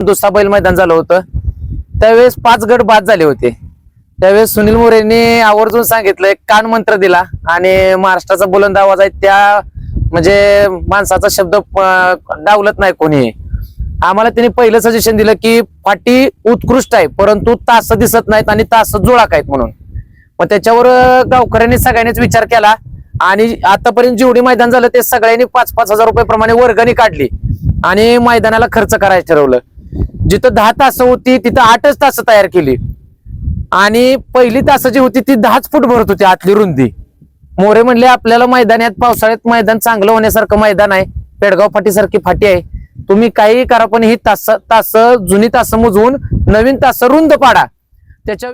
दुसरा बैल मैदान झालं होतं. त्यावेळेस पाच गट बाद झाले होते. त्यावेळेस सुनील मोरेंनी आवर्जून सांगितलं एक कान मंत्र दिला आणि महाराष्ट्राचा बुलंद आवाज आहे त्या म्हणजे माणसाचा शब्द डावलत नाही कोणी आम्हाला त्यांनी पहिलं सजेशन दिलं की फाटी उत्कृष्ट आहे परंतु तास दिसत नाहीत आणि तास जुळाक आहेत म्हणून. मग त्याच्यावर गावकऱ्यांनी सगळ्यांनीच विचार केला आणि आतापर्यंत जेवढी मैदान झालं ते सगळ्यांनी पाच पाच हजार रुपये प्रमाणे वर्गणी काढली आणि मैदानाला खर्च करायचं ठरवलं. जिथं दहा तास होती तिथं आठच तास तयार केली. आणि पहिली तास जी होती ती दहाच फूट भरत होती आतली रुंदी. मोरे म्हणले आपल्याला मैदानात पावसाळ्यात मैदान चांगलं होण्यासारखं मैदान आहे. पेडगाव फाटीसारखी फाटी आहे. तुम्ही काहीही करा पण ही तास तास जुनी तास मोजवून नवीन तास रुंद पाडा. त्याच्या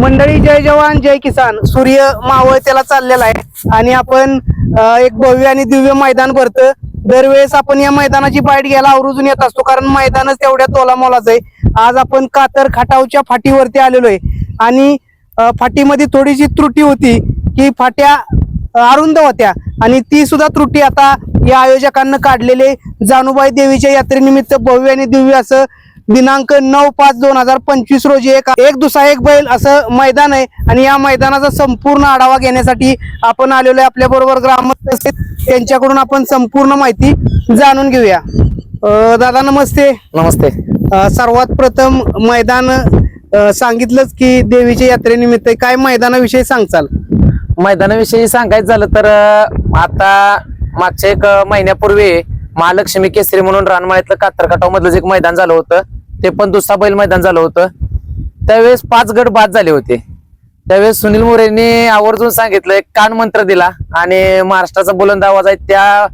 मंडळी जय जवान जय किसान. सूर्य मावळ त्याला चाललेला आहे. आणि आपण एक भव्य आणि दिव्य मैदान भरतं. दरवेळेस आपण या मैदानाची बाईट घ्यायला आवर्जून येत असतो कारण मैदानच तेवढ्या तोलामोलाच आहे. आज आपण कातर खाटावच्या फाटीवरती आलेलो आहे. आणि फाटीमध्ये थोडीशी त्रुटी होती की फाट्या अरुंद होत्या. आणि ती सुद्धा त्रुटी आता या आयोजकांना काढलेले जानुबाई देवीच्या यात्रेनिमित्त भव्य आणि दिव्य असं दिनांक नऊ पाच दोन हजार पंचवीस रोजी एक एक दुसरा एक बैल असं मैदान आहे. आणि या मैदानाचा संपूर्ण आढावा घेण्यासाठी आपण आलेलो आहे आपल्या बरोबर ग्रामस्थ असतील. त्यांच्याकडून आपण संपूर्ण माहिती जाणून घेऊया. दादा नमस्ते. नमस्ते. सर्वात प्रथम मैदान सांगितलंच की देवीच्या यात्रेनिमित्त काय मैदानाविषयी सांगचाल मैदानाविषयी सांगायचं झालं तर आता मागच्या एक महिन्यापूर्वी महालक्ष्मी केसरी म्हणून रानमाळ्यातलं कातरकाटाव मधलं एक मैदान झालं होतं. ते पण दुसरा बैल मैदान झालं होतं. त्यावेळेस पाच गट बाद झाले होते. त्यावेळेस सुनील मोरेंनी आवर्जून सांगितलं एक कान मंत्र दिला आणि महाराष्ट्राचा बुलंद आवाज आहे त्या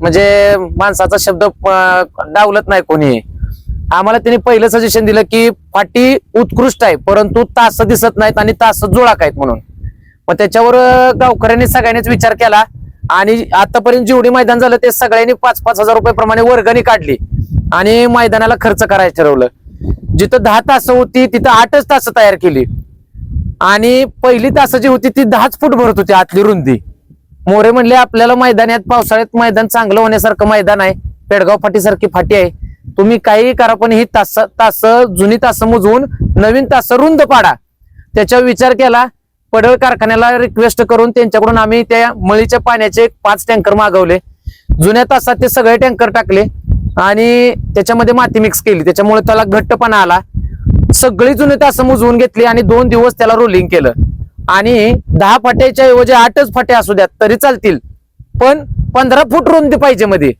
म्हणजे माणसाचा शब्द डावलत नाही कोणी आम्हाला त्यांनी पहिलं सजेशन दिलं की फाटी उत्कृष्ट आहे परंतु तास दिसत नाहीत आणि तास जुळाक आहेत म्हणून. मग त्याच्यावर गावकऱ्यांनी सगळ्यांनीच विचार केला आणि आतापर्यंत जेवढी मैदान झालं ते सगळ्यांनी पाच पाच हजार रुपये प्रमाणे वर्गणी काढली. आणि मैदानाला खर्च करायचं ठरवलं. जिथं दहा तास होती तिथं आठच तास तयार केली. आणि पहिली तास जी होती ती दहाच फूट भरत होती आतली रुंदी. मोरे म्हणले आपल्याला मैदानात पावसाळ्यात मैदान चांगलं होण्यासारखं मैदान आहे. पेडगाव फाटीसारखी फाटी आहे. तुम्ही काही करा पण ही तास तास जुनी तास मोजवून नवीन तास रुंद पाडा. त्याच्यावर विचार केला. पडळ कारखान्याला रिक्वेस्ट करून त्यांच्याकडून आम्ही त्या मळीच्या पाण्याचे पाच टँकर मागवले. जुन्या तासात ते सगळे टँकर टाकले. आणि त्याच्यामध्ये माती मिक्स केली. त्याच्यामुळे त्याला घट्टपणा आला. सगळी जुने तास मोजवून घेतली आणि दोन दिवस त्याला रोलिंग केलं. आणि दहा फाट्याच्या ऐवजी आठच फाटे असू द्यात तरी चालतील. पण पंधरा फूट रुंदी पाहिजे मध्ये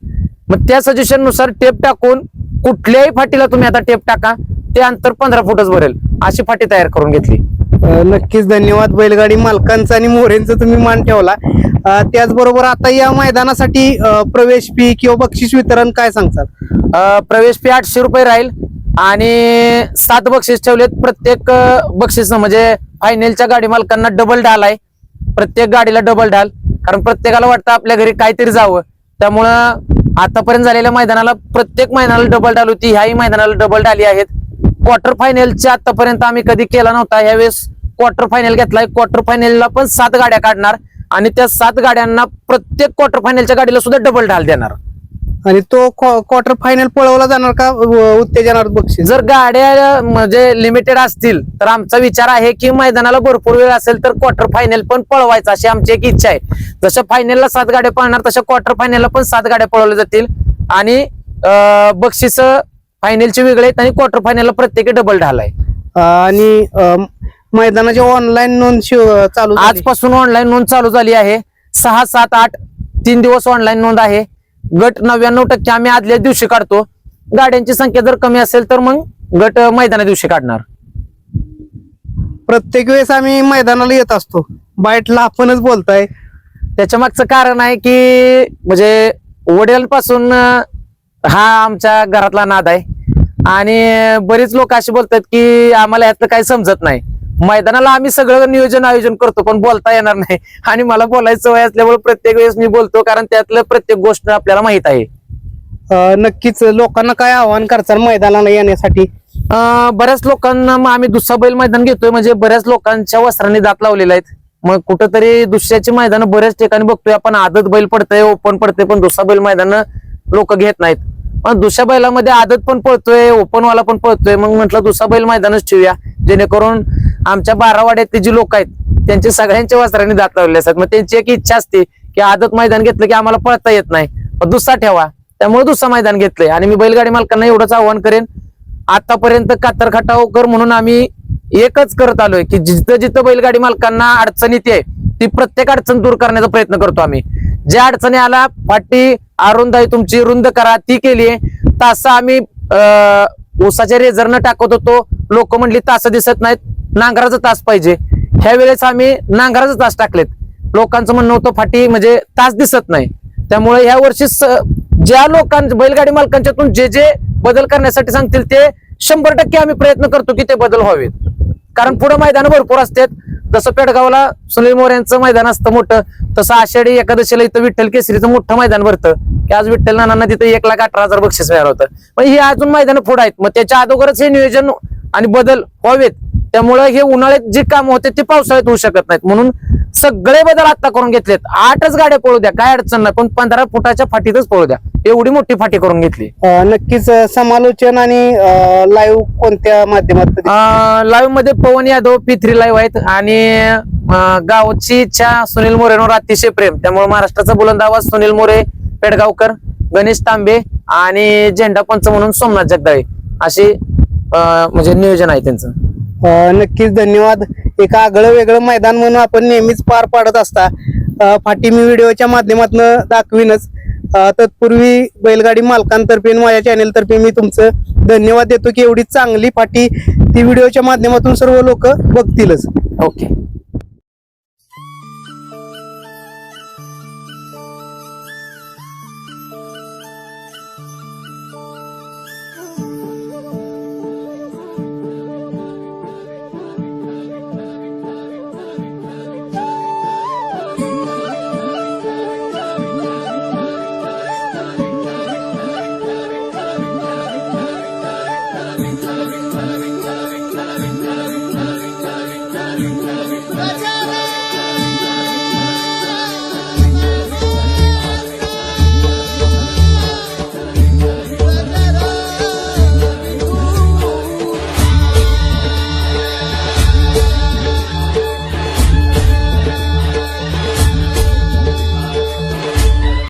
मग त्या सजेशननुसार टेप टाकून कुठल्याही फाटीला तुम्ही आता टेप टाका ते अंतर पंधरा फूटच भरेल. अशी फाटी तयार करून घेतली. नक्कीच धन्यवाद. बैलगाडी मालकांचा आणि मोऱ्यांचा तुम्ही मान ठेवला. त्याचबरोबर आता या मैदानासाठी प्रवेश फी किंवा बक्षीस वितरण काय सांगतात? प्रवेश फी आठशे रुपये राहील. आणि सात बक्षीस ठेवलेत. प्रत्येक बक्षीस म्हणजे फायनलच्या गाडी मालकांना डबल डाल आहे. प्रत्येक गाडीला डबल डाल कारण प्रत्येकाला वाटतं आपल्या घरी काहीतरी जावं. त्यामुळं आतापर्यंत झालेल्या मैदानाला प्रत्येक मैदानाला डबल डाल होती. ह्याही मैदानाला डबल डाली आहेत. क्वार्टर फायनलच्या आतापर्यंत आम्ही कधी केला नव्हता. यावेळेस क्वार्टर फायनल घेतलाय. क्वार्टर फायनलला पण सात गाड्या काढणार आणि त्या सात गाड्यांना प्रत्येक क्वार्टर फायनलच्या गाडीला सुद्धा डबल ढाल देणार. आणि तो क्वार्टर फायनल पळवला जाणार का? उत्तेजनार्थ बक्षीस? जर गाड्या म्हणजे लिमिटेड असतील तर आमचा विचार आहे की मैदानाला भरपूर वेळ असेल तर क्वार्टर फायनल पण पळवायचा अशी आमची एक इच्छा आहे. जसं फायनलला सात गाड्या पळणार तशा क्वार्टर फायनलला पण सात गाड्या पळवल्या जातील. आणि बक्षीस फायनलचे वेगळे आहेत आणि क्वार्टर फायनलला प्रत्येकी डबल ढाल आहे. आणि अं, मैदानाची ऑनलाईन नोंद शिव- चालू झाली. आजपासून ऑनलाईन नोंद चालू झाली आहे. सहा सात आठ तीन दिवस ऑनलाईन नोंद आहे. गट नव्याण्णव टक्के आम्ही आदल्या दिवशी काढतो. गाड्यांची संख्या जर कमी असेल तर मग गट मैदाना दिवशी काढणार. प्रत्येक वेळेस आम्ही मैदानाला येत असतो. बाईटला आपणच बोलताय. त्याच्या मागचं कारण आहे की म्हणजे वडिलांपासून अं, हा आमच्या घरातला नाद आहे. आणि बरीच लोक असे बोलतात की आम्हाला यातलं काही समजत नाही. मैदानाला आम्ही सगळं नियोजन आयोजन करतो पण बोलता येणार नाही. आणि मला बोलायचं सवय असल्यामुळे प्रत्येक वेळेस मी बोलतो कारण त्यातलं प्रत्येक गोष्ट आपल्याला माहीत आहे. नक्कीच लोकांना काय आव्हान करचाल मैदानाला येण्यासाठी? अं, बऱ्याच लोकांना आम्ही दुसरा बैल मैदान घेतोय म्हणजे बऱ्याच लोकांच्या वस्त्रांनी दात लावलेले आहेत. मग कुठंतरी दुसऱ्याची मैदान बऱ्याच ठिकाणी बघतोय आपण आदत बैल पडतंय ओपन पडतंय पण दुसरा बैल मैदान लोक घेत नाहीत. पण दुसऱ्या बैलामध्ये आदत पण पळतोय ओपनवाला पण पळतोय. मग म्हटलं दुसरा बैल मैदानच ठेवूया. जेणेकरून आमच्या बारावाड्यात जे लोक आहेत त्यांचे सगळ्यांच्या वस्त्रांनी दात लावलेले असतात. मग त्यांची एक इच्छा असते की आदत मैदान घेतलं की आम्हाला पळता येत नाही. मग दुसरा ठेवा. त्यामुळे दुसरा मैदान घेतलंय. आणि मी बैलगाडी मालकांना एवढंच आव्हान करेन आतापर्यंत कातर खटावकर म्हणून आम्ही एकच करत आलोय की जिथं जिथं बैलगाडी मालकांना अडचण येते ती प्रत्येक अडचण दूर करण्याचा प्रयत्न करतो आम्ही. ज्या अडचणी आला फाटी अरुंदाई तुमची रुंद करा ती केली तास आम्ही अं, ऊसाच्या रेझरनं टाकत होतो. लोक म्हणली तास दिसत नाहीत नांगराचा तास पाहिजे. ह्या वेळेस आम्ही नांगराचा तास टाकलेत. लोकांचं म्हणणं होतं फाटी म्हणजे तास दिसत नाही. त्यामुळे ह्या वर्षी स- ज्या लोकांच्या बैलगाडी मालकांच्यातून जे जे बदल करण्यासाठी सांगतील ते शंभर टक्के आम्ही प्रयत्न करतो की ते बदल व्हावेत. कारण पुढे मैदान भरपूर असतात. जसं पेडगावला सुनील मोर यांचं मैदान असतं मोठं तसं आषाढी एकादशीला इथं विठ्ठल केसरीचं मोठं मैदान भरतं. की आज विठ्ठल नानांना तिथं एक लाख अठरा हजार बक्षीस मिळालं होतं. पण हे अजून मैदान पुढे आहेत. मग त्याच्या अगोदरच हे नियोजन आणि बदल व्हावेत. त्यामुळे हे उन्हाळ्यात जे काम होते ते पावसाळ्यात होऊ शकत नाहीत. म्हणून सगळे बदल आता करून घेतलेत. आठच गाड्या पळू द्या काय अडचण नाही. पण पंधरा फुटाच्या फाटीतच पळू द्या. एवढी मोठी फाटी करून घेतली. नक्कीच समालोचन आणि लाईव्ह कोणत्या माध्यमात लाईव्हमध्ये Pavan Yadav P three live आहेत आणि गावची इच्छा सुनील मोरेंवर अतिशय प्रेम. त्यामुळे महाराष्ट्राचा बुलंद आवाज सुनील मोरे पेडगावकर गणेश तांबे आणि झेंडा पंच म्हणून सोमनाथ जगदाळे. असे म्हणजे नियोजन आहे त्यांचं. नक्कीच धन्यवाद. एक आगळं वेगळं मैदान म्हणून आपण नेहमीच पार पाडत असता. फाटी मी व्हिडिओच्या माध्यमातून दाखवीनच. तत्पूर्वी बैलगाडी मालकांतर्फे आणि माझ्या चॅनेलतर्फे मी तुमचं धन्यवाद देतो की एवढी चांगली फाटी ती व्हिडिओच्या माध्यमातून सर्व लोक बघतीलच. ओके.